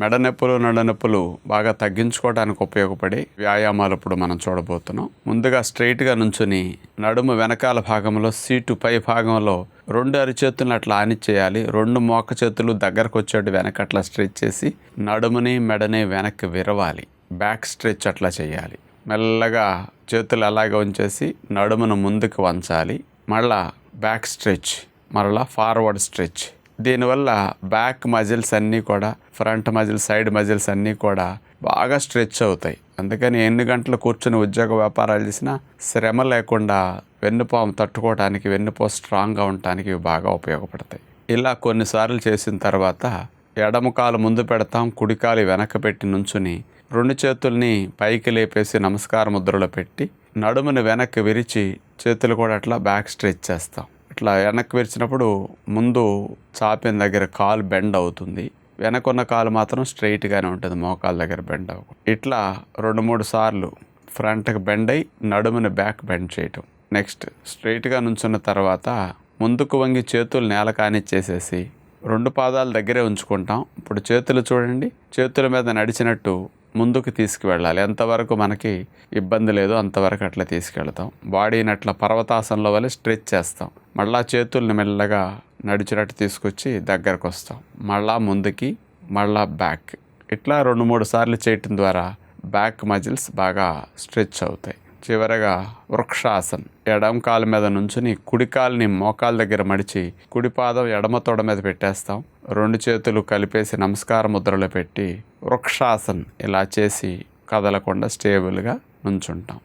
మెడ నొప్పులు నడ నొప్పులు బాగా తగ్గించుకోవడానికి ఉపయోగపడే వ్యాయామాలు ఇప్పుడు మనం చూడబోతున్నాం. ముందుగా స్ట్రైట్గా నుంచుని నడుము వెనకాల భాగంలో సీటు పై భాగంలో రెండు అరిచేతులను అట్లా ఆని చేయాలి రెండు మోక చేతులు దగ్గరకు వచ్చేటి వెనక అట్లా స్ట్రెచ్ చేసి నడుముని మెడని వెనక్కి విరవాలి. బ్యాక్ స్ట్రెచ్ అట్లా చేయాలి. మెల్లగా చేతులు అలాగే ఉంచేసి నడుమును ముందుకు వంచాలి. మళ్ళా బ్యాక్ స్ట్రెచ్ మరలా ఫార్వర్డ్ స్ట్రెచ్ దీనివల్ల బ్యాక్ మజిల్స్ అన్నీ కూడా ఫ్రంట్ మజిల్స్ సైడ్ మజిల్స్ అన్నీ కూడా బాగా స్ట్రెచ్ అవుతాయి. అందుకని ఎన్ని గంటలు కూర్చొని ఉద్యోగ వ్యాపారాలు చేసినా శ్రమ లేకుండా వెన్నుపాము తట్టుకోవడానికి వెన్నుపో స్ట్రాంగ్గా ఉండటానికి ఇవి బాగా ఉపయోగపడతాయి. ఇలా కొన్నిసార్లు చేసిన తర్వాత ఎడమ కాలు ముందు పెడతాం కుడికాలు వెనక పెట్టి నుంచుని రెండు చేతుల్ని పైకి లేపేసి నమస్కార ముద్రలో పెట్టి నడుముని వెనక్కి విరిచి చేతులు కూడా అట్లా బ్యాక్ స్ట్రెచ్ చేస్తాం. ఇట్లా వెనక్కి విరిచినప్పుడు ముందు చాపిన దగ్గర కాలు బెండ్ అవుతుంది. వెనకున్న కాలు మాత్రం స్ట్రైట్గానే ఉంటుంది. మోకాల దగ్గర బెండ్ అవ్వకుండా. ఇట్లా రెండు మూడు సార్లు ఫ్రంట్కి బెండ్ అయి నడుముని బ్యాక్ బెండ్ చేయటం. నెక్స్ట్ స్ట్రైట్గా నుంచున్న తర్వాత ముందుకు వంగి చేతులు నేల కానిచ్చేసేసి రెండు పాదాలు దగ్గరే ఉంచుకుంటాం. ఇప్పుడు చేతులు చూడండి. చేతుల మీద నడిచినట్టు ముందుకు తీసుకువెళ్ళాలి. ఎంతవరకు మనకి ఇబ్బంది లేదో అంతవరకు అట్లా తీసుకెళ్తాం. బాడీని అట్లా పర్వతాసనంలో వల్ల స్ట్రెచ్ చేస్తాం. మళ్ళా చేతుల్ని మెల్లగా నడిచినట్టు తీసుకొచ్చి దగ్గరకు వస్తాం మళ్ళా ముందుకి మళ్ళా బ్యాక్. ఇట్లా రెండు మూడు సార్లు చేయటం ద్వారా బ్యాక్ మజిల్స్ బాగా స్ట్రెచ్ అవుతాయి. చివరగా వృక్షాసన్. ఎడమ కాలు మీద నుంచుని కుడి కాలుని మోకాల దగ్గర మడిచి కుడి పాదం ఎడమ తొడ మీద పెట్టేస్తాం. రెండు చేతులు కలిపేసి నమస్కార ముద్రలో పెట్టి వృక్షాసన్ ఇలా చేసి కదలకుండా స్టేబుల్గా నుంచుంటాం.